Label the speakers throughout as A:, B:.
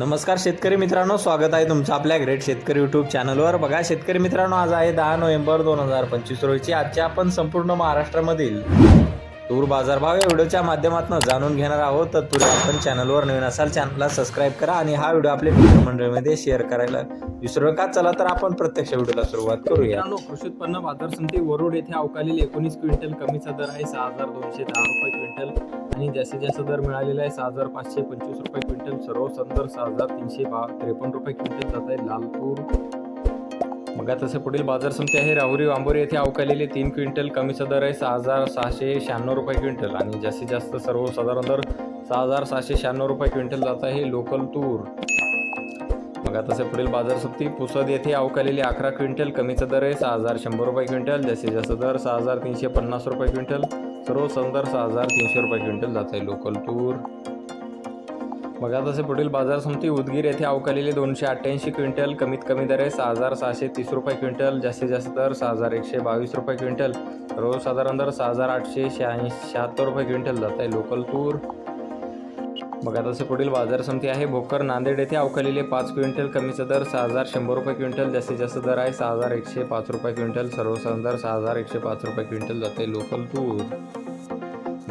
A: नमस्कार शेतकरी मित्रांनो स्वागत आहे तुमचं आपल्या ग्रेट शेतकरी यूट्यूब चॅनलवर बघा शेतकरी मित्रांनो आज आहे दहा नोव्हेंबर दोन हजार पंचवीस रोजी. आजच्या आपण संपूर्ण महाराष्ट्रामधील तूर बाजारभाव या व्हिडिओच्या माध्यमातून जाणून घेणार आहोत. तर तुला आपण चॅनलवर नवीन असाल चॅनलला सबस्क्राईब करा आणि हा व्हिडिओ आपल्या मित्रमंडळीमध्ये शेअर करायला विसरू का? चला तर आपण प्रत्यक्ष व्हिडिओला सुरुवात करूया.
B: कृषी उत्पन्न बाजार समिती वरुड येथे अवकालेली एकोणीस क्विंटल कमीचा दर आहे सहा हजार दोनशे दहा रुपये क्विंटल आणि जास्तीत जास्त दर मिळालेला आहे सहा हजार पाचशे पंचवीस रुपये क्विंटल. सर्व संदर सहा हजार तीनशे बा त्रेपन्न रुपये क्विंटल जात आहे लाल तूर मग तसे पुढील बाजार समिती आहे. राहुरी वांबोरी येथे अवकालेले तीन क्विंटल कमीचा दर आहे सहा हजार सहाशे शहाण्णव रुपये क्विंटल. आणि जास्तीत जास्त सर्वसाधारण दर सहा हजार सहाशे शहाण्णव रुपये क्विंटल जात आहे लोकल तूर. मग तसे पुढील बाजार समिती पुसद येथे अवकालेली अकरा क्विंटल कमीचा दर आहे सहा हजार शंभर रुपये क्विंटल. जास्तीत जास्त दर सहा हजार तीनशे पन्नास रुपये क्विंटल. सर्व संदर सहा हजार तीनशे रुपये क्विंटल जात आहे लोकल तूर. बघा तसे पुढील बाजार समिती उदगीर येथे अवकालेले दोनशे अठ्ठ्याऐंशी क्विंटल कमीत कमी दर आहे सहा हजार सहाशे तीस रुपये क्विंटल जास्तीत जास्त दर सहा हजार एकशे बावीस रुपये क्विंटल. सर्वसाधारण दर सहा हजार आठशे शहाऐंशी शहात्तर रुपये क्विंटल जात आहे लोकल तूर. बघा तसे पुढील बाजार समिती आहे भोकर नांदेड येथे अवकालेले पाच क्विंटल कमीचा दर सहा हजार शंभर रुपये क्विंटल जास्तीत जास्त दर आहे सहा हजार एकशे पाच रुपये क्विंटल सर्वसाधारण दर सहा हजार एकशे पाच रुपये क्विंटल जाते लोकल तूर.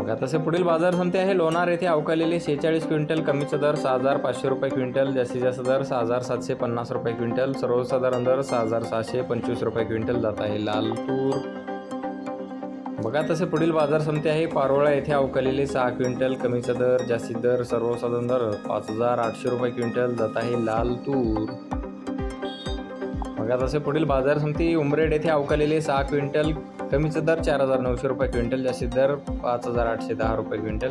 B: बघा तसे पुढील बाजार समिती आहे लोणार येथे अवकालेले शेहेचाळीस क्विंटल कमीचा दर सहा हजार पाचशे रुपये क्विंटल जास्तीत जास्त दर सहा हजार सातशे पन्नास रुपये क्विंटल सर्वसाधारण दर सहा हजार सहाशे पंचवीस रुपये क्विंटल जात आहे लाल तूर. बघा तसे पुढील बाजार समिती आहे पारोळा येथे अवकालेले सहा क्विंटल कमीचा दर जास्तीत दर सर्वसाधारण दर पाच हजार आठशे रुपये क्विंटल जात आहे लाल तूर. तसे पुढील बाजार समिती उमरेड येथे अवकालेले सहा क्विंटल. कमीचा दर चार हजार नऊशे रुपये क्विंटल. जास्तीत दर पाच हजार आठशे दहा रुपये क्विंटल.